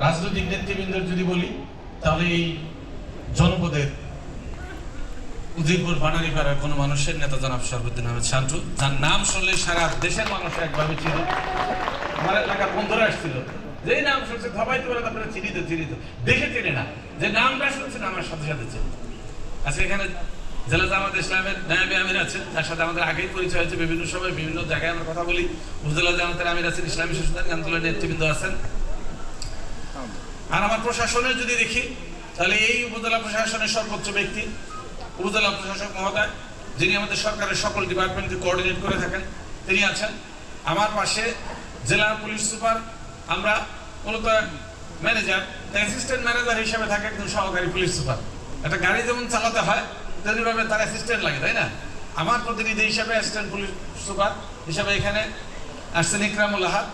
রাজনৈতিক নেতৃবৃন্দের যদি বলি, তাহলে এই জনপদের উদয়পুর বানারীপাড়ার কোনো মানুষের নেতা জনাব সরবুদ্দিন আহমেদ শান্টু, যার নাম শুনলে সারা দেশের মানুষ একভাবে ছিল আমার এলাকার বন্ধুরা আসছিল, যেই নাম শুনছে সবাই তো আপনারা চিনিত চিনিত। দেখে চিনে না, যে নামটা শুনছেন আমার সাথে সাথে চিনি। আজকে এখানে জেলা জামাত ইসলামের নায়াবে আমির আছেন, তার সাথে আমাদের আগেই পরিচয় হয়েছে বিভিন্ন সময়, বিভিন্ন জায়গায় আমরা কথা বলি। উপজেলা জামাতের আমির আছেন, ইসলামী সুস্থান আন্দোলনের নেতৃবৃন্দ আছেন। আর আমার প্রশাসনের যদি দেখি, তাহলে এই উপজেলা প্রশাসনের সর্বোচ্চ ব্যক্তি, উপজেলা প্রশাসক মহোদয়, যিনি আমাদের সরকারের সকল ডিপার্টমেন্টকে কোঅর্ডিনেট করে থাকেন, তিনি আছেন। আমার পাশে জেলা পুলিশ সুপার, আমরা মূলত ম্যানেজার অ্যাসিস্ট্যান্ট ম্যানেজার হিসেবে থাকে একজন সহকারী পুলিশ সুপার। একটা গাড়ি যেমন চালাতে হয় তেমনিভাবে তার অ্যাসিস্ট্যান্ট লাগে, তাই না? আমার প্রতিনিধি হিসাবে অ্যাসিস্ট্যান্ট পুলিশ সুপার হিসাবে এখানে আসছেন ইকরামুল আহাদ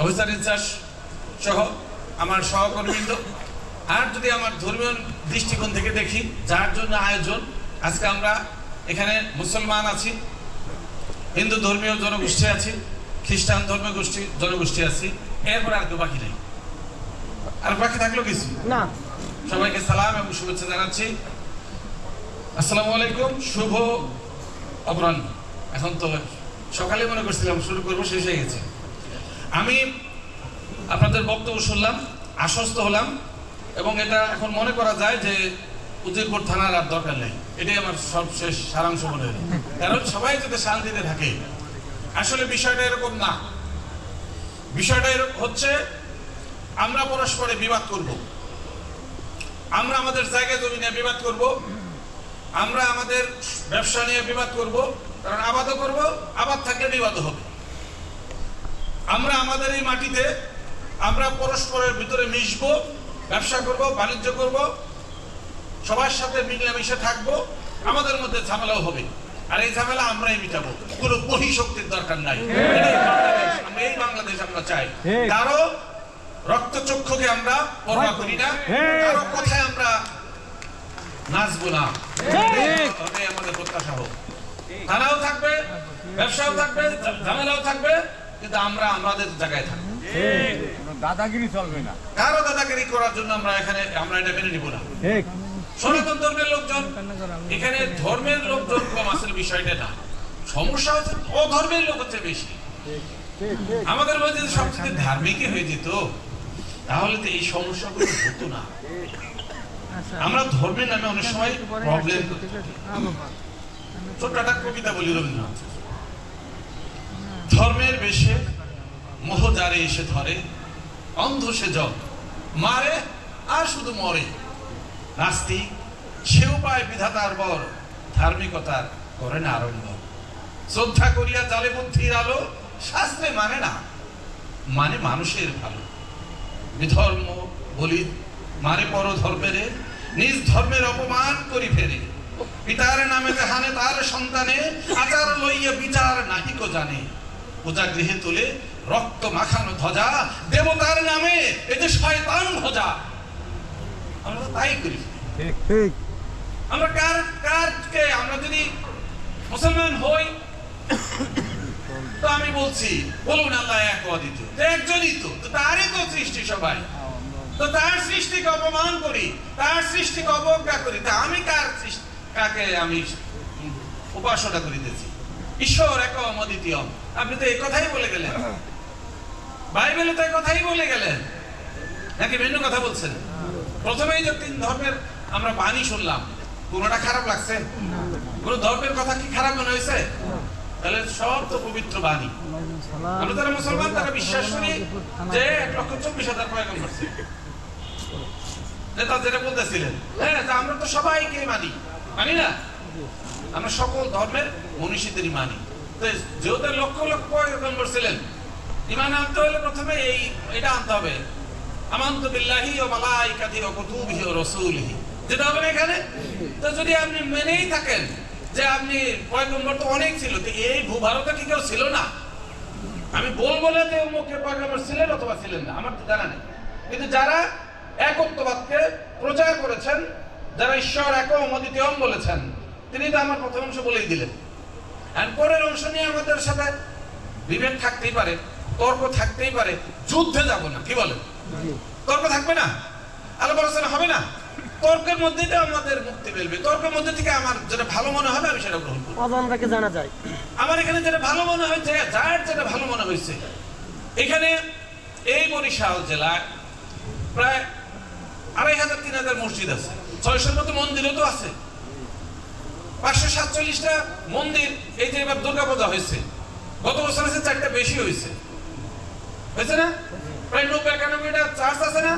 অফিসার ইনচার্জ সহ। আমার সহকর্মীবৃন্দ আর যদি আমার ধর্মীয় দৃষ্টিকোণ থেকে দেখি যার জন্য আয়োজন আজকে আমরা এখানে মুসলমান আছি হিন্দু ধর্মীয় জনগোষ্ঠী আছি খ্রিস্টান ধর্মীয় গোষ্ঠী জনগোষ্ঠী আছি এরপরে আর কেউ বাকি নেই। আর বাকি থাকল কিছু? না। সবাইকে সালাম এবং শুভেচ্ছা জানাচ্ছি। আসসালামু আলাইকুম শুভ অপরাহ্ন। এখন তো সকালে মনে করছিলাম শুরু করব শেষ হয়ে গেছে। আমি আপনাদের বক্তব্য শুনলাম আশ্বস্ত হলাম এবং এটা এখন মনে করা যায় যে উজিরপুর থানার আর দরকার নেই। এটাই আমার সবশেষ সারাংশ মনে হলো কারণ সবাই যাতে শান্তিতে থাকে, আসলে বিষয়টা এরকম না। বিষয়টা হচ্ছে, আমরা পরস্পরে বিবাদ করব। আমরা আমাদের জায়গা জমি নিয়ে বিবাদ করব। আমরা আমাদের ব্যবসা নিয়ে বিবাদ করব। কারণ আবাদও করব, আবাদ থাকলে বিবাদ হবে। আমরা আমাদের এই মাটিতে আমরা পরস্পরের ভিতরে মিশবো ব্যবসা করব বাণিজ্য করব সবার সাথে মিলেমিশে থাকব আমাদের মধ্যে ঝামেলাও হবে। আর এই ঝামেলা আমরাই মিটাবো। কোনো বহি শক্তির দরকার নাই। আমরা এই বাংলাদেশ আমরা চাই। কারও রক্তচক্ষুকে আমরা পরোয়া করি না। কারও কথায় আমরা নাচবো না। তবে আমাদের প্রত্যাশা হোক। থানাও থাকবে ব্যবসাও থাকবে ঝামেলাও থাকবে কিন্তু আমরা আমাদের জায়গায় থাকব। দাদাগিরি চলবে না। কারও দাদাগিরি করার জন্য আমরা এখানে আমরা এটা মেনে নিব না। ঠিক। সনাতন ধর্মের লোকজন এখানে ধর্মের লোকজন কম আসলে বিষয়টা না। সমস্যা হচ্ছে অধর্মের লোক হচ্ছে বেশি। আমাদের মধ্যে যদি সবচেয়ে ধার্মিকই হয়ে যেত তাহলে তো এই সমস্যাগুলো হতো না। আমরা ধর্মের নামে অনেক সময় প্রবলেম ছোট্ট একটা কবিতা বলি রবীন্দ্রনাথ। ধর্মের বেশে মোহ যারে এসে ধরে অন্ধ সে জল। মারে আর শুধু মরে। নাস্তিক, সেও পায় বিধাতার বর, ধার্মিকতার করে না আরম্ভ। শ্রদ্ধা করিয়া জালে বুদ্ধির আলো শাস্ত্রে মানে না মানে মানুষের ভালো। বিধর্ম বলি মানে পর ধর্মেরে নিজ ধর্মের অপমান করি ফেরে। পিতার নামে হানে তার সন্তানে, আচার লইয়া বিচার নাহিক জানে। পূজা গৃহে তুলে রক্ত মাখানো ধ্বজা দেবতার নামে এ যে শয়তান ভজা আমরা তো তাই করি। ঠিক ঠিক। আমরা কার কারকে আমরা যদি মুসলমান হই তো আমি বলছি বলুন আল্লাহ এক অদ্বিতীয় তো একজনই তো তো তারই তো সৃষ্টি সবাই। তো তার সৃষ্টিকে অপমান করি তার সৃষ্টিকে অবজ্ঞা করি তা আমি কার সৃষ্টি কাকে আমি উপাসনা করিতেছি? ঈশ্বর এক অদ্বিতীয় আপনি তো এই কথাই বলে গেলেন। বাইবেলে তো কথাই বলে গেলেন। নাকি ভিন্ন কথা বলছেন? প্রথমেই যে তিন ধর্মের আমরা বাণী শুনলাম, কোনোটা খারাপ লাগছে? কোন ধর্মের কথা কি খারাপ মনে হয়েছে? তাহলে সব তো পবিত্র বাণী। আমরা যারা মুসলমান, তারা বিশ্বাস করি যে এক লক্ষ চব্বিশ হাজার ছিল। নেতা যেটা বলতেছিলেন হ্যাঁ আমরা তো সবাইকে মানি মানি না? আমরা সকল ধর্মের মনীষীদেরই মানি। যেহেতু লক্ষ লক্ষ পয়গম্বর ছিলেন ইমান আনতে হলে প্রথমে এই এটা আনতে হবে। আমান্ত বিল্লাহি ও মালাইকাতি ও কুতুবিহি ও রাসূলিহি। যেটা হবে এখানে? তো যদি আপনি মেনেই থাকেন যে আপনি পয়গম্বর তো অনেক ছিল, তো এই ভূভারতে কি কেউ ছিল না? আমি বলব না যে মুখে পয়গম্বর ছিলেন অথবা ছিলেন না, আমার তো জানা নেই। কিন্তু যারা একত্ববাদকে প্রচার করেছেন, যারা ঈশ্বর এক অমদিতম বলেছেন, তিনি তো আমার প্রথম অংশ বলেই দিলেন। আর পরের অংশ নিয়ে আমাদের সাথে বিভেদ থাকতেই পারে। তর্ক থাকতেই পারে। যুদ্ধে যাব না কি বলেন? তর্ক থাকবে না? আলোচনা হবে না? তর্কের মধ্যেই তো আমাদের মুক্তি মিলবে তর্কের মধ্যে থেকে আমার যেটা ভালো মনে হবে আমি সেটা গ্রহণ করব। অজানটাকে জানা যায়। আমার এখানে যেটা ভালো মনে হয়েছে যার যেটা ভালো মনে হয়েছে এখানে এই বরিশাল জেলায় প্রায় আড়াই হাজার তিন হাজার মসজিদ আছে। ছয়শোর মতো মন্দিরও তো আছে। পাঁচশো সাতচল্লিশটা মন্দির এই যে এবার দুর্গা পূজা হয়েছে গত বছর আছে চারটা বেশি হয়েছে। হয়েছে না? প্রায় নব্বই একানব্বইটা চার্চ আছে না?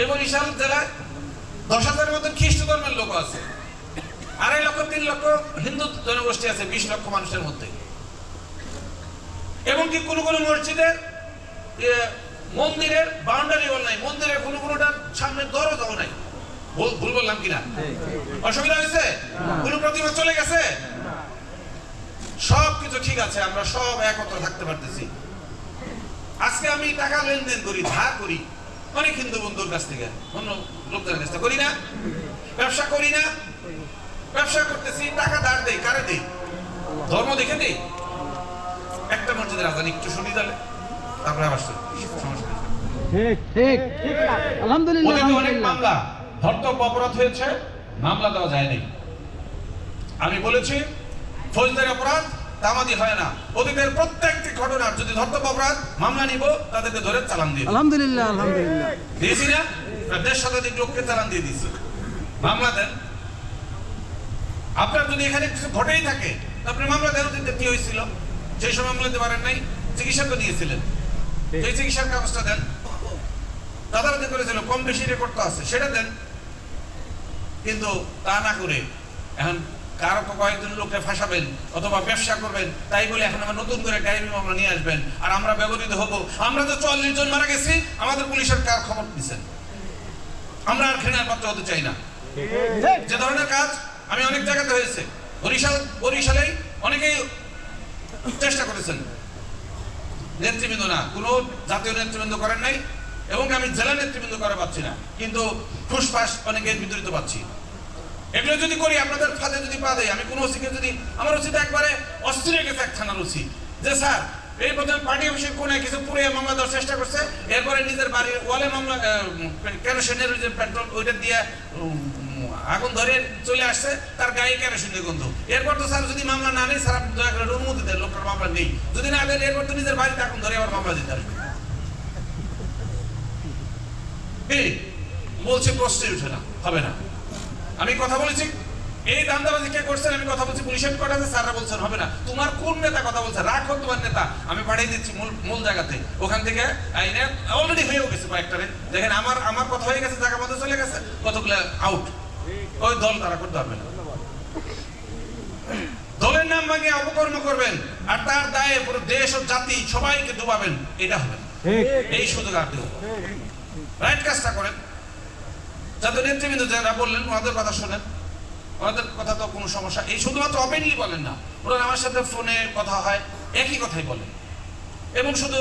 এই বরিশাল জেলায় দশ হাজারের মতো খ্রিস্ট ধর্মের লোক আছে। আড়াই লক্ষ তিন লক্ষ হিন্দু জনগোষ্ঠী আছে বিশ লক্ষ মানুষের মধ্যে। এবং কি কোনো কোনো মসজিদের মন্দিরের বাউন্ডারি ওয়াল নাই। মন্দিরের কোনো কোনোটার সামনে দরজাও নাই। ভুল বললাম কিনা? অসুবিধা হয়েছে? কোনো প্রতিমা চলে গেছে? সব কিছু ঠিক আছে আমরা সব একত্র থাকতে পারতেছি। আজকে আমি টাকা লেনদেন করি ধার করি অনেক হিন্দু বন্ধুর কাছ থেকে অন্য লোকদের কাছ থেকে করি না ব্যবসা করি না ব্যবসা করতেছি টাকা ধার দেই কারে দেই? ধর্ম দেখে দেই? একটা মসজিদের আজান একটু শুনি তাহলে তারপরে আবার শুনি। সমস্যা ঠিক ঠিক আলহামদুলিল্লাহ অনেক মামলা ধর্তব্য অপরাধ হয়েছে মামলা দেওয়া যায়নি আমি বলেছি ফৌজদারি অপরাধ তামাদি হয় না। অতীতের প্রত্যেকটি ঘটনার যদি ধর্তব্য অপরাধ মামলা নিব তাদেরকে ধরে চালান দিয়ে আলহামদুলিল্লাহ আলহামদুলিল্লাহ। দিয়েছি না? দেড় শতাধিক লোককে চালান দিয়ে দিয়েছি। মামলা দেন। আপনার যদি এখানে কিছু ঘটেই থাকে আপনি মামলা দেন অতীতে কি হয়েছিল? সেই সময় মামলা দিতে পারেন নাই চিকিৎসা তো নিয়েছিলেন সেই চিকিৎসার কাগজটা দেন। দাদারাতে করেছিল কম বেশি রেকর্ড তো আছে সেটা দেন। কিন্তু তা না করে এখন কারও কয়েকজন লোককে ফাঁসাবেন অথবা ব্যবসা করবেন, তাই বলে এখন আবার নতুন করে গায়েবী মামলা নিয়ে আসবেন। আর আমরা ব্যবহৃত হব। আমরা তো চল্লিশ জন মারা গেছি, আমাদের পুলিশের কার খবর দিচ্ছেন? আমরা আর পাত্র হতে চাই না। যে ধরনের কাজ আমি অনেক জায়গাতে হয়েছে। বরিশাল, বরিশালেই অনেকেই চেষ্টা করেছেন। নেতৃবৃন্দ না, কোনো জাতীয় নেতৃবৃন্দ করেন নাই এবং আমি জেলা নেতৃবৃন্দ করে পাচ্ছি না। কিন্তু ফুসফাস অনেকের বিতরিত পাচ্ছি। এগুলো যদি করি, আপনাদের ফাঁদে যদি পা দেয়, আমি কোনো ওসিকে যদি, আমার ওসি তো একবারে অস্থির হয়ে গেছে এক থানার ওসি। যে স্যার, এই প্রথমে পার্টি অফিসের কোনে কিছু পুড়ে মামলা দেওয়ার চেষ্টা করছে, এরপরে নিজের বাড়ির ওয়ালে মামলা কেরোসিনের যে পেট্রোল, ওইটা দিয়ে আগুন ধরে চলে আসছে, তার গায়ে কেরোসিনের গন্ধ। এরপর তো স্যার যদি মামলা না নেই স্যার আপনি দয়া করে অনুমতি দেন, লোকটার মামলা নেই। যদি না দেন, এরপর তো নিজের বাড়িতে আগুন ধরে আবার মামলা দিতে আসবে বলছে প্রশ্নই উঠে না, হবে না। আমি কথা বলেছি। এই দান্দাবাজি কে করছেন? আমি কথা বলছি পুলিশ হেডকোয়ার্টারে স্যাররা বলছেন হবে না। তোমার কোন নেতা কথা বলছে? রাখো তোমার নেতা। আমি পাঠিয়ে দিচ্ছি মূল মূল জায়গাতে। ওখান থেকে আইনে অলরেডি হয়েও গেছে কয়েকটারে। দেখেন আমার আমার কথা হয়ে গেছে জায়গা মধ্যে চলে গেছে। কতগুলো আউট ওই দল তারা করতে পারবে না। দলের নাম ভাঙিয়ে অপকর্ম করবেন আর তার দায়ে পুরো দেশ ও জাতি সবাইকে ডুবাবেন। এটা হবে। এই সুযোগ আর দেব রাইট কাজটা করেন। যাদের নেতৃবৃন্দ যারা বললেন, ওনাদের কথা শোনেন। ওনাদের কথা তো কোনো সমস্যা। এই শুধুমাত্র ওপেনলি বলেন না, ওনারা আমার সাথে ফোনে কথা হয়, একই কথাই বলেন। এবং শুধু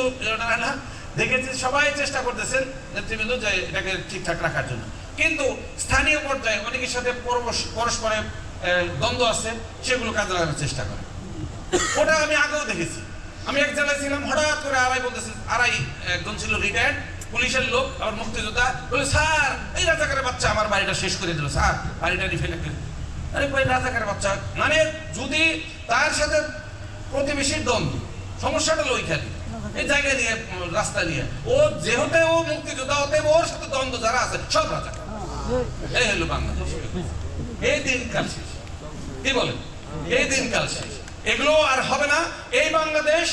না দেখেছি, সবাই চেষ্টা করতেছেন নেতৃবৃন্দ যে এটাকে ঠিকঠাক রাখার জন্য। কিন্তু স্থানীয় পর্যায়ে অনেকের সাথে পরস্পরের দ্বন্দ্ব আছে, সেগুলো কাজে লাগানোর চেষ্টা করে। ওটা আমি আগেও দেখেছি। আমি এক জেলায় ছিলাম, হঠাৎ করে আড়াই বলতেছে আড়াই একজন ছিল রিটায়ার্ড পুলিশের লোক আবার মুক্তিযোদ্ধা বলে, স্যার, এই রাজাকারের বাচ্চা আমার বাড়িটা শেষ করে দিল, স্যার, বাড়িটা রিফেলে আরে ভাই, রাজাকারের বাচ্চা। মানে যদি তার সাথে প্রতিবেশীর দ্বন্দ্ব, সমস্যাটা ওইখানে। এই জায়গায় নিয়ে রাস্তা নিয়ে ও যেহেতু ও মুক্তিযোদ্ধা হতে ওর সাথে দ্বন্দ্ব যারা আছে, সব রাজাকার। এই হলো বাংলাদেশ। এই দিনকাল শেষ। কি বলেন এই দিনকাল শেষ। এগুলো আর হবে না। এই বাংলাদেশ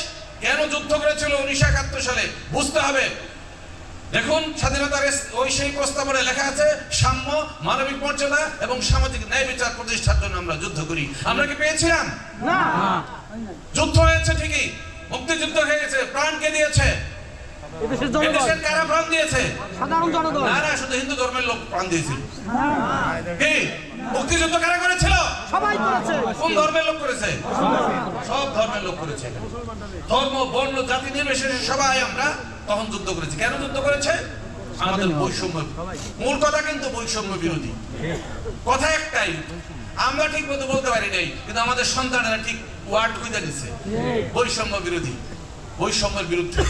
কেন যুদ্ধ করেছিল উনিশশো একাত্তর সালে? বুঝতে হবে। দেখুন স্বাধীনতার ওই সেই প্রস্তাবনে লেখা আছে সাম্য মানবিক মর্যাদা এবং সামাজিক ন্যায় বিচার প্রতিষ্ঠার জন্য আমরা যুদ্ধ করি। আমরা কি পেয়েছিলাম? না। যুদ্ধ হয়েছে ঠিকই মুক্তিযুদ্ধ হয়ে গেছে প্রাণ কে দিয়েছে? এদেশের কারা প্রাণ দিয়েছে? সাধারণ জনগণ। না না শুধু হিন্দু ধর্মের লোক প্রাণ দিয়েছিল। কি? মুক্তিযুদ্ধ কারা করেছিল? সবাই করেছে। কোন ধর্মের লোক করেছে? সব ধর্মের লোক করেছে ধর্ম বর্ণ জাতি নির্বিশেষে সবাই আমরা তখন যুদ্ধ করেছে। কেন যুদ্ধ করেছে? আমাদের বৈষম্য মূল কথা কিন্তু বৈষম্য বিরোধী। কথা একটাই আমরা ঠিক মতো বলতে পারি নাই কিন্তু আমাদের সন্তানেরা ঠিক ওয়ার্ড খুঁজে দিচ্ছে বৈষম্য বিরোধী। বৈষম্যের বিরুদ্ধে।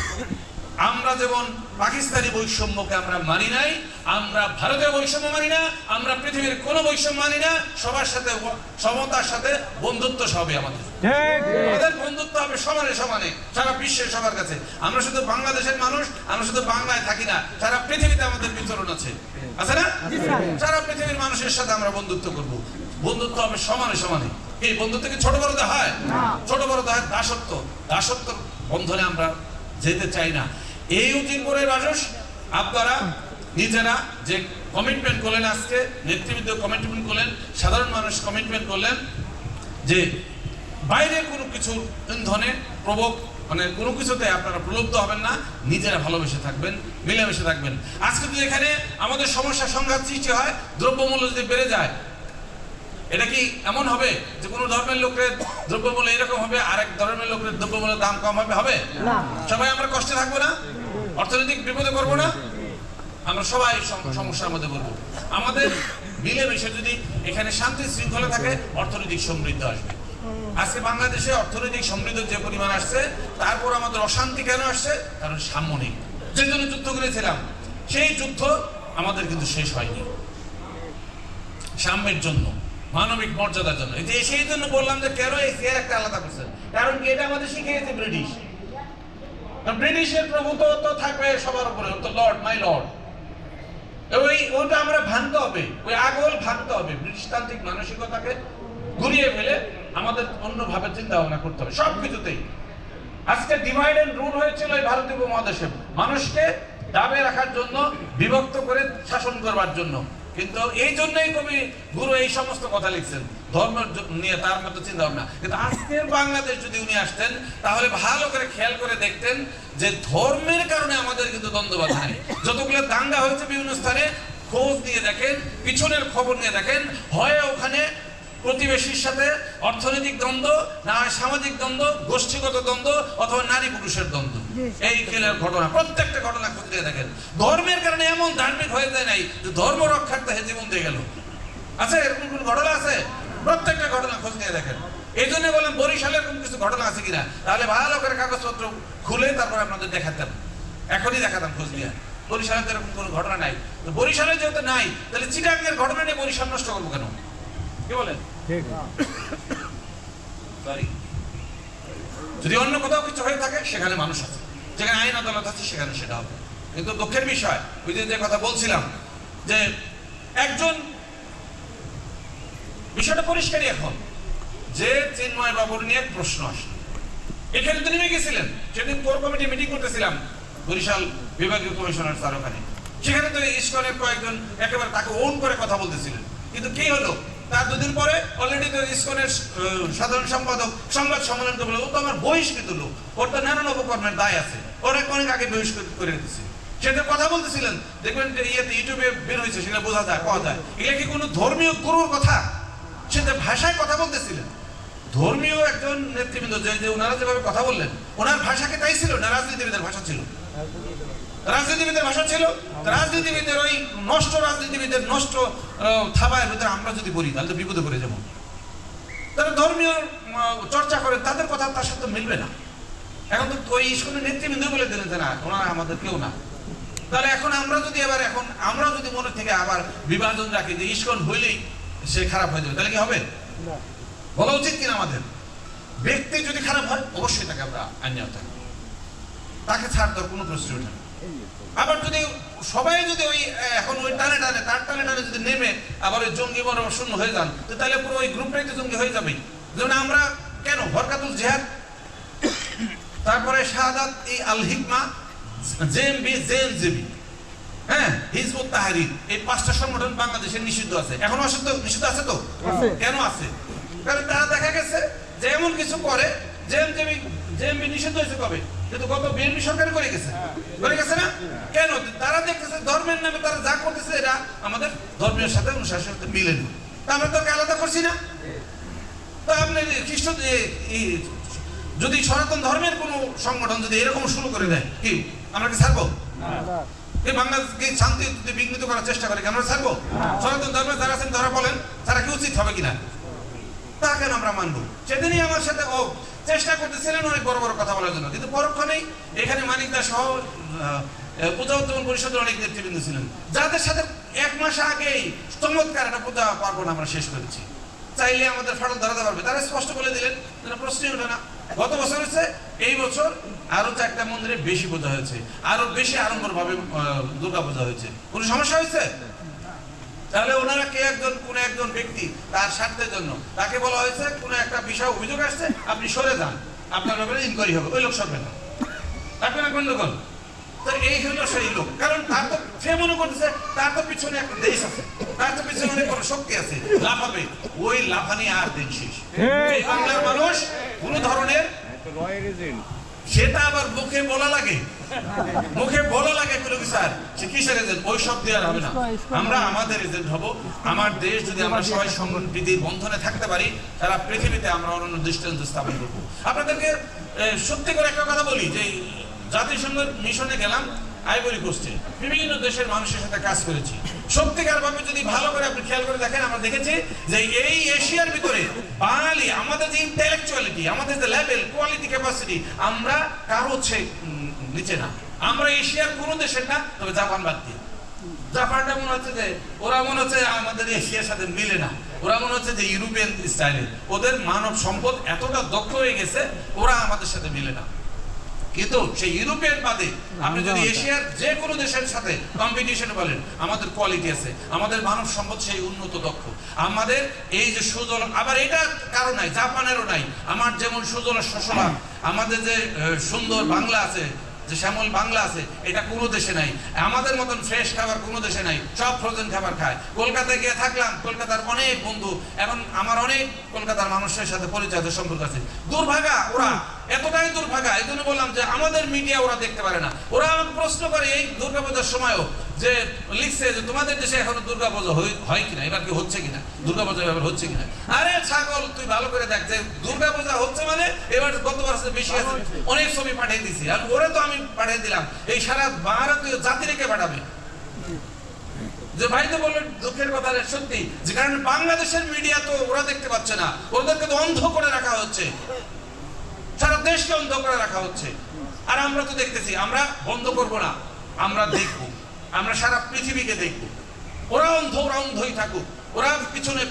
আমরা যেমন পাকিস্তানি বৈষম্যকে আমরা মানি নাই আমরা ভারতের বৈষম্য মানি না আমরা পৃথিবীর কোনো বৈষম্য মানি না সবার সাথে সমতার সাথে বন্ধুত্ব হবে আমাদের। আমাদের বন্ধুত্ব হবে সমানে সমানে সারা বিশ্বের সবার কাছে। আমরা শুধু বাংলাদেশের মানুষ আমরা শুধু বাংলায় থাকি না সারা পৃথিবীতে আমাদের বিতরণ আছে। আছে না? সারা পৃথিবীর মানুষের সাথে আমরা বন্ধুত্ব করব। বন্ধুত্ব হবে সমানে সমানে। এই বন্ধুত্ব কি ছোট বড় হয়? ছোট বড় হয় দাসত্ব। দাসত্ব বন্ধনে আমরা যেতে চাই না। এই উজিরপুরের মানুষ, আপনারা নিজেরা যে কমিটমেন্ট করলেন আজকে, নেতৃবৃন্দ কমিটমেন্ট করলেন, সাধারণ মানুষ কমিটমেন্ট করলেন, যে বাইরের কোনো কিছুর ইন্ধনে প্রভোগ মানে কোনো কিছুতে আপনারা প্রলুব্ধ হবেন না, নিজেরা ভালোবেসে থাকবেন, মিলেমিশে থাকবেন। আজকে যদি এখানে আমাদের সমস্যা, সংঘাত সৃষ্টি হয়, দ্রব্যমূল্য যদি বেড়ে যায়, এটা কি এমন হবে যে কোনো ধর্মের লোকের দ্রব্যমূল্য এরকম হবে আরেক ধর্মের লোকের দ্রব্যমূল্যের দাম কম হবে হবে? সবাই আমরা কষ্টে থাকব না অর্থনৈতিক বিপদে করব না আমরা সবাই সমস্যার মধ্যে পড়ব। আমাদের মিলেমিশে যদি এখানে শান্তি শৃঙ্খলা থাকে অর্থনৈতিক সমৃদ্ধ আসবে। আজকে বাংলাদেশে অর্থনৈতিক সমৃদ্ধ যে পরিমাণ আসছে তারপর আমাদের অশান্তি কেন আসছে? কারণ সাম্য নেই। যে জন্য যুদ্ধ করেছিলাম সেই যুদ্ধ আমাদের কিন্তু শেষ হয়নি। সাম্যের জন্য। মানবিক মর্যাদার জন্য। এই যে সেই জন্য বললাম যে কেন এই চেয়ার একটা আলাদা করছেন? কারণ কি এটা আমাদের শিখিয়েছে ব্রিটিশ। ব্রিটিশের প্রভুত্ব থাকবে সবার উপরে তো লর্ড মাই লর্ড ওই ওটা আমরা ভাঙতে হবে, ওই আগল ভাঙতে হবে। ব্রিটিশতান্ত্রিক মানসিকতাকে ঘুরিয়ে ফেলে আমাদের অন্যভাবে চিন্তা ভাবনা করতে হবে সব কিছুতেই আজকে ডিভাইড এন্ড রুল হয়েছিল এই ভারতীয় উপমহাদেশে। মানুষকে দাবে রাখার জন্য, বিভক্ত করে শাসন করবার জন্য। কিন্তু এই জন্যই কবি গুরু এই সমস্ত কথা লিখছেন। ধর্ম নিয়ে তার মতো চিন্তা ভাবনা কিন্তু আজকের বাংলাদেশ যদি উনি আসতেন, তাহলে ভালো করে খেয়াল করে দেখতেন যে ধর্মের কারণে আমাদের কিন্তু দ্বন্দ্ববাদ হয় যতগুলো দাঙ্গা হয়েছে বিভিন্ন স্থানে, খোঁজ নিয়ে দেখেন, পিছনের খবর নিয়ে দেখেন, হয় ওখানে প্রতিবেশীর সাথে অর্থনৈতিক দ্বন্দ্ব, না হয় সামাজিক দ্বন্দ্ব, গোষ্ঠীগত দ্বন্দ্ব, অথবা নারী পুরুষের দ্বন্দ্ব। এই খেলার ঘটনা প্রত্যেকটা ঘটনা খুঁজে দেখেন। ধর্মের কারণে এমন ধার্মিক হয়ে যায় নাই যে ধর্ম রক্ষার্থে জীবন দিয়ে গেল। আছে এরকম কোন ঘটনা আছে? প্রত্যেকটা ঘটনা খোঁজ নিয়ে দেখেন। এই জন্য বললাম বরিশালের কোন কিছু ঘটনা আছে কিনা? তাহলে ভালো করে কাগজপত্র খুলে তারপর আপনাদের দেখাতাম। এখনই দেখাতাম খোঁজ নিয়ে। বরিশালে তো এরকম কোনো ঘটনা নাই। তো বরিশালে যেহেতু নাই তাহলে চিটাঙ্গের ঘটনা নিয়ে বরিশাল নষ্ট করব কেন? কি বলেন? সরি যদি অন্য কোথাও কিছু হয়ে থাকে, সেখানে মানুষ আছে। যেখানে আইন আদালত আছে, সেখানে সেটা হবে। কিন্তু দুঃখের বিষয়, ওই যে কথা বলছিলাম, যে একজন বিষয়টা পরিষ্কারই এখন। যে চিন্ময় বাবুর নিয়ে প্রশ্ন আসে। এখানে তো নেমে গেছিলেন। সেদিন কোর কমিটি মিটিং করতেছিলাম, বরিশাল বিভাগীয় কমিশনার স্যার ওখানে। সেখানে তো ইস্কনের কয়েকজন একেবারে তাকে ওন করে কথা বলতেছিলেন। কিন্তু কি হলো? তার দুদিন পরে অলরেডি ইস্কনের সাধারণ সম্পাদক, সংবাদ সম্মেলন করে ও তো আমার বহিষ্কৃত লোক। ওর তো নানান অপকর্মের দায় আছে। ওরা অনেক আগে বহিষ্কৃত করে দিচ্ছে সেটা কথা বলতেছিলেন। দেখবেন ইয়েতে ইউটিউবে বের হয়েছে, সেটা বোঝা যায়, পাওয়া যায়। এগুলা কি কোনো ধর্মীয় গুরুর কথা? সেটা ভাষায় কথা বলতেছিলেন। ধর্মীয় একজন নেতৃবৃন্দ, যে ওনারা যেভাবে কথা বললেন, ওনার ভাষাকে তাই ছিল না রাজনীতিবিদের ভাষা ছিল? রাজনীতিবিদের ভাষা ছিল রাজনীতিবিদের ওই নষ্ট রাজনীতিবিদের নষ্ট আহ, থাবায়ের ভিতরে আমরা যদি বলি তাহলে তো বিপদে পড়ে যাব। তারা ধর্মীয় চর্চা করে তাদের কথা তার সাথে মিলবে না। এখন তো ওই স্কুলের নেতৃবৃন্দ বলে দিলেন যে না ওনারা আমাদের কেউ না। তাহলে এখন আমরা যদি এবার এখন আমরা যদি মনে থেকে আবার বিভাজন রাখি যে ইস্কন হইলেই সে খারাপ হয়ে যাবে তাহলে কি হবে? বলা উচিত কিনা আমাদের? ব্যক্তি যদি খারাপ হয় অবশ্যই তাকে আমরা আইনের থাকব তাকে ছাড় দেওয়ার কোনো প্রশ্ন ওঠে না। আবার যদি সবাই যদি ওই এখন ওই টানে টানে তার টানে টানে যদি নেমে আবার ওই জঙ্গি মনোভাব শূন্য হয়ে যান তাহলে পুরো ওই গ্রুপটাই তো জঙ্গি হয়ে যাবে যেমন আমরা কেন? হরকাতুল জেহাদ তারপরে শাহাদাত এই আল হিকমা জেএমবি জেএমজেবি হ্যাঁ? হিজবুত তাহারির এই পাঁচটা সংগঠন বাংলাদেশে নিষিদ্ধ আছে। এখনও তো? নিষিদ্ধ আছে তো? কেন আছে? কারণ তারা দেখা গেছে যে এমন কিছু করে জেএমজেবি জেএমবি নিষিদ্ধ হয়েছে কবে? কিন্তু গত বিএনপি সরকার করে গেছে। করে গেছে না? কেন? তারা দেখতেছে ধর্মের নামে তারা যা করতেছে এরা আমাদের ধর্মের সাথে অনুশাসনের সাথে মিলে না। তা আমরা তাকে আলাদা করছি না। তা আপনি খ্রিস্ট যদি সনাতন ধর্মের কোনো সংগঠন যদি এরকম শুরু করে দেয় কি আমরা কি ছাড়বো? এই বাংলাদেশকে শান্তি যদি বিঘ্নিত করার চেষ্টা করে কি আমরা ছাড়বো? সনাতন ধর্মের যারা আছেন তারা বলেন তারা কি উচিত হবে কিনা? তা কেন আমরা মানবো। সেদিনই আমার সাথে, ও চেষ্টা করতেছিলেন অনেক বড় বড় কথা বলার জন্য, কিন্তু পরক্ষণেই এখানে মানিক দাস সহ পূজা উদ্যমন পরিষদের অনেক নেতৃবৃন্দ ছিলেন। যাদের সাথে এক মাস আগেই চমৎকার একটা পূজা পার্বণ আমরা শেষ করেছি। চাইলে আমাদের ফাটল ধরাতে পারবে। তারা স্পষ্ট বলে দিলেন প্রশ্নই ওঠে না। গত বছর হচ্ছে, এই বছর আরও চারটা মন্দিরে বেশি পূজা হয়েছে। আরও বেশি আড়ম্বর ভাবে দুর্গা পূজা হয়েছে। কোনো সমস্যা হয়েছে? তাহলে ওনারা কে একজন কোন একজন ব্যক্তি তার স্বার্থের জন্য? তাকে বলা হয়েছে কোন একটা বিষয় অভিযোগ আসছে আপনি সরে যান। আপনার ব্যাপারে ইনকোয়ারি হবে ওই লোক সরবে না। থাকবে না গন্ডগোল। তো এই হলো সেই লোক। কারণ তার তো সে মনে করতেছে তার তো পিছনে একটা দেশ আছে। তার তো পিছনে অনেক বড় শক্তি আছে। লাফাবে ওই লাফানি আর দিন শেষ। এই বাংলার মানুষ কোন ধরনের সেটা আবার মুখে বলা লাগে। মুখে বলা লাগে কোনো কি স্যার সে কিসের এজেন্ট ওই সব দেওয়ার হবে না। আমরা আমাদের এজেন্ট হব। আমার দেশ যদি আমরা সবাই সম্প্রীতির বন্ধনে থাকতে পারি তারা পৃথিবীতে আমরা অন্য দৃষ্টান্ত স্থাপন করব। আপনাদেরকে সত্যি করে একটা কথা বলি যে জাতিসংঘ মিশনে গেলাম আইভরি কোস্টে বিভিন্ন দেশের মানুষের সাথে কাজ করেছি। সত্যিকার ভাবে যদি ভালো করে আপনি খেয়াল করে দেখেন, আমরা দেখেছি যে এই এশিয়ার ভিতরে বাঙালি, আমাদের যে ইন্টেলেকচুয়ালিটি আমাদের যে লেভেল কোয়ালিটি ক্যাপাসিটি আমরা কারও হচ্ছে নিচে না। আমরা এশিয়ার কোনো দেশের না, তবে জাপান বাদ দিয়ে। জাপানটা মনে হচ্ছে যে, ওরা মনে হচ্ছে আমাদের এশিয়ার সাথে মিলে না। ওরা মনে হচ্ছে যে ইউরোপিয়ান স্টাইলের ওদের মানব সম্পদ এতটা দক্ষ হয়ে গেছে, ওরা আমাদের সাথে মিলে না। কিন্তু সেই ইউরোপিয়ান বাদে আপনি যদি এশিয়ার যে কোনো দেশের সাথে কম্পিটিশন বলেন আমাদের কোয়ালিটি আছে আমাদের মানব সম্পদ সেই উন্নত দক্ষ। আমাদের এই যে সুজল আবার এটা কারও নাই জাপানেরও নাই। আমার যেমন সুজল শোষণা আমাদের যে সুন্দর বাংলা আছে যে শ্যামল বাংলা আছে এটা কোনো দেশে নাই। আমাদের মতন ফ্রেশ খাবার কোনো দেশে নাই সব ফ্রোজেন খাবার খায়। কলকাতায় গিয়ে থাকলাম কলকাতার অনেক বন্ধু এখন আমার অনেক কলকাতার মানুষের সাথে পরিচয় সম্পর্ক আছে। দুর্ভাগা এতটাই দুর্ভাগা এই জন্য বললাম যে আমাদের মিডিয়া ওরা দেখতে পারে না। ওরা আমাকে প্রশ্ন করে এই দুর্গাপূজার সময়ও যে লিখছে যে তোমাদের দেশে এখনও দুর্গাপূজা হয়- হয় কিনা এবার কি হচ্ছে কিনা দুর্গাপূজা এবার হচ্ছে কিনা। আরে ছাগল তুই ভালো করে দেখ যে দুর্গাপূজা হচ্ছে মানে এবার গত বছর বেশি আছে। অনেক ছবি পাঠিয়ে দিছি আর ওরে তো আমি পাঠিয়ে দিলাম। এই সারা ভারতীয় জাতি রেখে পাঠাবে। যে ভাই তো বললেন দুঃখের কথা রে, সত্যি। যে কারণে বাংলাদেশের মিডিয়া তো ওরা দেখতে পাচ্ছে না। ওদেরকে তো অন্ধ করে রাখা হচ্ছে। সারা দেশকে অন্ধ করে রাখা হচ্ছে। আর আমরা তো দেখতেছি, আমরা বন্ধ করব না, আমরা দেখব, আমরা সারা পৃথিবীকে দেখব। ওরা অন্ধ, ওরা অন্ধই থাকুক। ওরা পিছনে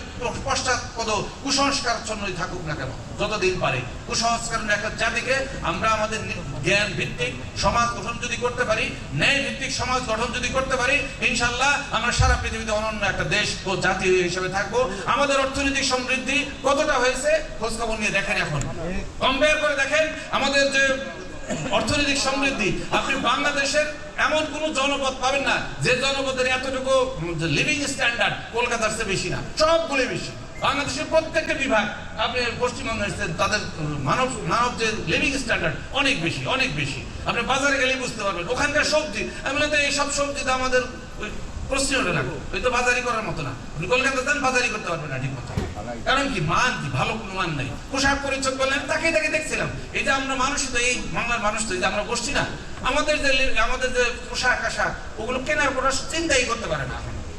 পশ্চাৎপদ কুসংস্কারচ্ছন্নই থাকুক না কেন? যতদিন পারে। কুসংস্কার একটা জাতিকে আমরা আমাদের জ্ঞান ভিত্তিক সমাজ গঠন যদি করতে পারি ন্যায় ভিত্তিক সমাজ গঠন যদি করতে পারি ইনশাল্লাহ আমরা সারা পৃথিবীতে অনন্য একটা দেশ ও জাতি হিসেবে থাকব। আমাদের অর্থনৈতিক সমৃদ্ধি কতটা হয়েছে, খোঁজখবর নিয়ে দেখেন এখন। কম্পেয়ার করে দেখেন, আমাদের যে অর্থনৈতিক সমৃদ্ধি, আপনি বাংলাদেশের এমন কোন জনপদ পাবেন না, যে জনপদের এতটুকু লিভিং স্ট্যান্ডার্ড কলকাতার চেয়ে বেশি না সবগুলো বেশি। বাংলাদেশের প্রত্যেকটা বিভাগ, আপনি পশ্চিমবঙ্গে এসেছেন, তাদের মানব মানব যে লিভিং স্ট্যান্ডার্ড অনেক বেশি অনেক বেশি। আপনি বাজারে গেলেই বুঝতে পারবেন, ওখানকার সবজি, আমি বলতে এই সব সবজি তো আমাদের ওই প্রশ্নই ওঠে না, ওই তো বাজারি করার মতো না। আপনি কলকাতা যান, বাজারি করতে পারবেন না ঠিক মতো। কারণ কি, মান কি, ভালো কোনো মান নাই। পোশাক পরিচ্ছদ বললেন তাকে তাকে দেখছিলাম। এই যে আমরা মানুষ তো, এই বাংলার মানুষ তো, এই যে আমরা বসছি না আমাদের যে আমাদের যে পোশাক আশাক ওগুলো কেনার কোনো চিন্তাই করতে পারে না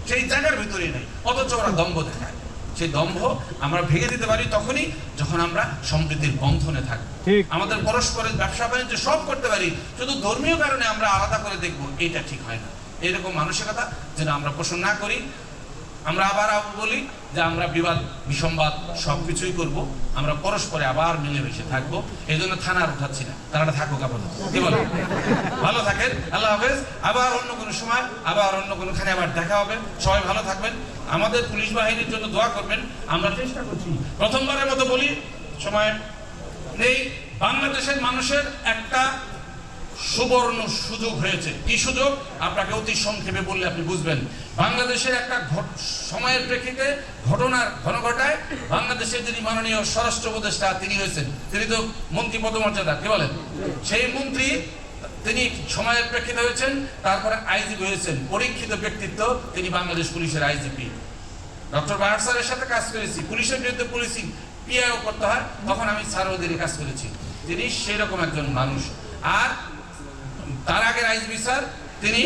সেই জায়গার ভিতরেই নেই অথচ ওরা দম্ভ দেখায়। সেই দম্ভ আমরা ভেঙে দিতে পারি তখনই যখন আমরা সমৃদ্ধির বন্ধনে থাকব ঠিক। আমাদের পরস্পরের ব্যবসা বাণিজ্য সব করতে পারি শুধু ধর্মীয় কারণে আমরা আলাদা করে দেখব এটা ঠিক হয় না। এরকম মানসিকতা যেন আমরা পোষণ না করি আমরা আবার বলি যে আমরা বিবাদ, বিসম্বাদ সব কিছুই করব। আমরা পরস্পরে আবার মিলেমিশে থাকব। এই জন্য থানার উঠাচ্ছি না। তারা থাকুক আপাতত। কি ভালো থাকেন। আল্লাহ হাফেজ। আবার অন্য কোনো সময়, আবার অন্য কোনোখানে আবার দেখা হবে। সবাই ভালো থাকবেন। আমাদের পুলিশ বাহিনীর জন্য দোয়া করবেন। আমরা চেষ্টা করছি। প্রথমবারের মতো বলি, সময় নেই। বাংলাদেশের মানুষের একটা সুবর্ণ সুযোগ হয়েছে। কি সুযোগ? আপনাকে অতি সংক্ষেপে বললে আপনি বুঝবেন। বাংলাদেশের একটা সময়ের প্রেক্ষিতে ঘটনার ঘন ঘটায় বাংলাদেশের যিনি মাননীয় স্বরাষ্ট্র উপদেষ্টা, তিনি হয়েছেন। তিনি তো মন্ত্রী পদমর্যাদা, কি বলেন? সেই মন্ত্রী, তিনি সময়ের প্রেক্ষিতে হয়েছেন, তারপরে আইজিপি হয়েছেন। পরীক্ষিত ব্যক্তিত্ব, তিনি বাংলাদেশ পুলিশের আইজিপি। ডক্টর বাহার স্যারের সাথে কাজ করেছি। পুলিশের বিরুদ্ধে পুলিশিং পিআইও করতে হয়, তখন আমি স্যার ওদেরই কাজ করেছি। তিনি সেই রকম একজন মানুষ। আর তার আগের আইজিপি স্যার তিনি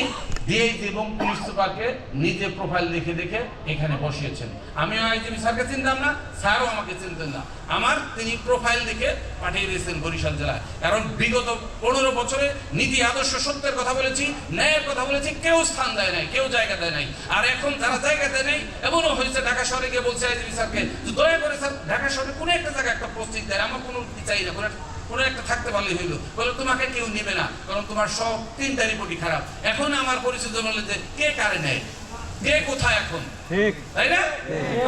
ডিআইজি এবং পুলিশ সুপারকে নিজে প্রোফাইল দেখে দেখে এখানে বসিয়েছেন। আমিও আইজিবি স্যারকে চিনতাম না, স্যারও আমাকে চিনতেন না। আমার তিনি প্রোফাইল দেখে পাঠিয়ে দিয়েছেন বরিশাল জেলায়। কারণ বিগত পনেরো বছরে নীতি, আদর্শ, সত্যের কথা বলেছি, ন্যায়ের কথা বলেছি, কেউ স্থান দেয় নাই, কেউ জায়গা দেয় নাই। আর এখন যারা জায়গা দেয় নাই, এমনও হয়েছে ঢাকা শহরে গিয়ে বলছে আইজিবি স্যারকে দয়া করে স্যার, ঢাকা শহরে কোনো একটা জায়গায় একটা পোস্টিং দেয় আমার কোনো চাই না কোনো কোনো একটা থাকতে পারলে হইল। বলে তোমাকে কেউ নেবে না কারণ তোমার সব তিনটা রিপোর্টই খারাপ। এখন আমার পরিচিত বলে যে কে কারে নেয়? কে কোথায় এখন? তাই না?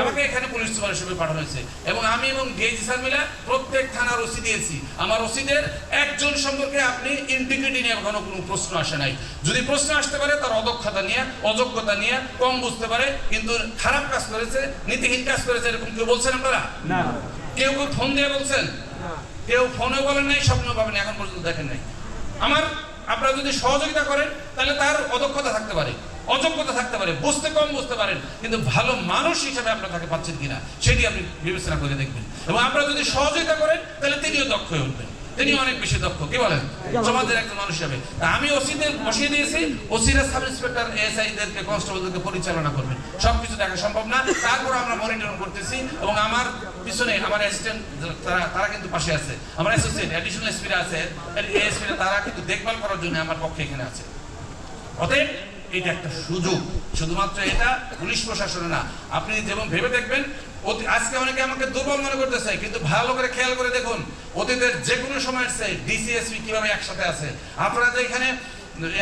আমাকে এখানে পুলিশ সুপার হিসেবে পাঠানো হয়েছে। এবং আমি এবং ডিআইজি স্যার মিলে প্রত্যেক থানার ওসি দিয়েছি। আমার ওসিদের একজন সম্পর্কে আপনি ইন্টিগ্রিটি নিয়ে কোনো কোনো প্রশ্ন আসে নাই। যদি প্রশ্ন আসতে পারে তার অদক্ষতা নিয়ে অযোগ্যতা নিয়ে কম বুঝতে পারে কিন্তু খারাপ কাজ করেছে নীতিহীন কাজ করেছে এরকম কেউ বলছেন আপনারা? না। কেউ কেউ ফোন দিয়ে বলছেন? কেউ ফোনে বলে নাই স্বপ্ন পাবেন এখন পর্যন্ত দেখেন নাই। আমার, আপনারা যদি সহযোগিতা করেন, তাহলে তার অদক্ষতা থাকতে পারে, অযোগ্যতা থাকতে পারে, বুঝতে কম বুঝতে পারেন, কিন্তু ভালো মানুষ হিসাবে আপনারা তাকে পাচ্ছেন কিনা, সেটি আপনি বিবেচনা করে দেখবেন। এবং আপনারা যদি সহযোগিতা করেন, তাহলে তিনিও দক্ষ হয়ে উঠবেন। তিনি অনেক বেশি দক্ষ, কি বলেন? সমাজের একজন মানুষ হিসেবে। আমি ওসিদের, বসিয়ে দিয়েছি, ওসিরা সাব ইন্সপেক্টর এসআইদেরকে কনস্টেবলদেরকে পরিচালনা করবেন সবকিছু দেখা সম্ভব না। তারপর আমরা মনিটর করতেছি এবং আমার পিছনে আমার অ্যাসিস্ট্যান্ট তারা তারা কিন্তু পাশে আছে। আমার অ্যাসোসিয়েট অ্যাডিশনাল এসপিরা আছে। এসপিরা তারা কিন্তু দেখভাল করার জন্য আমার পক্ষে এখানে আছে। অতএব এটা একটা সুযোগ। শুধুমাত্র এটা পুলিশ প্রশাসনে না। আপনি যেমন ভেবে দেখবেন, অতি- আজকে অনেকে আমাকে দুর্বল মনে করতেছে, কিন্তু ভালো করে খেয়াল করে দেখুন, অতীতের যে কোনো সময়ের চেয়ে ডিসিএসপি কীভাবে একসাথে আছে। আপনারা যে এখানে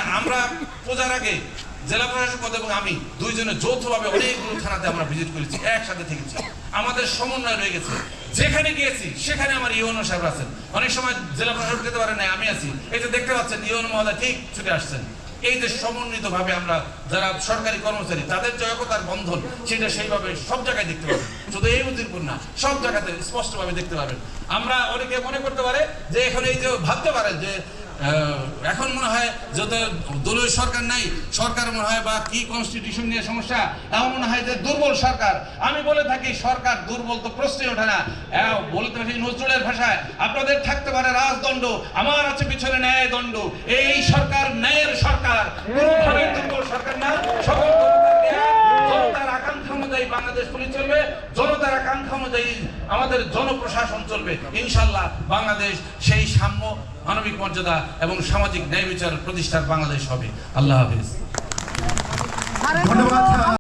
আমরা পূজার আগে জেলা প্রশাসক পদ এবং আমি দুইজনে যৌথভাবে অনেকগুলো থানাতে আমরা ভিজিট করেছি, একসাথে থেকেছি। আমাদের সমন্বয় রয়ে গেছে। যেখানে গিয়েছি, সেখানে আমার ইউনো সাহেব আছেন। অনেক সময় জেলা প্রশাসক যেতে পারে না আমি আছি। এই যে দেখতে পাচ্ছেন ইউনো মহোদয় ঠিক ছুটে আসছেন। এই সমন্বিত ভাবে আমরা যারা সরকারি কর্মচারী, তাদের জয়কতার বন্ধন, সেটা সেইভাবে সব জায়গায় দেখতে পাবেন। শুধু এই উদ্দিনপুর না, সব জায়গাতে স্পষ্টভাবে দেখতে পাবেন। আমরা অনেকে মনে করতে পারে যে এখন এই যে ভাবতে পারে যে এখন মনে হয় যত দলীয় সরকার নাই, সরকার মনে হয় বা কি কনস্টিটিউশন নিয়ে সমস্যা এমন মনে হয় যে দুর্বল সরকার। আমি বলে থাকি, সরকার দুর্বল তো প্রশ্নই ওঠে না। বলতে পারি নজরুলের ভাষায়, আপনাদের থাকতে পারে রাজদণ্ড, আমার আছে পিছনে ন্যায় দণ্ড এই সরকার ন্যায়ের সরকার দুর্বল সরকার না। সকল আমাদের জনপ্রশাসন চলবে। ইনশাল্লাহ বাংলাদেশ সেই সাম্য মানবিক মর্যাদা এবং সামাজিক ন্যায় বিচার প্রতিষ্ঠার বাংলাদেশ হবে। আল্লাহ হাফিজ। ধন্যবাদ।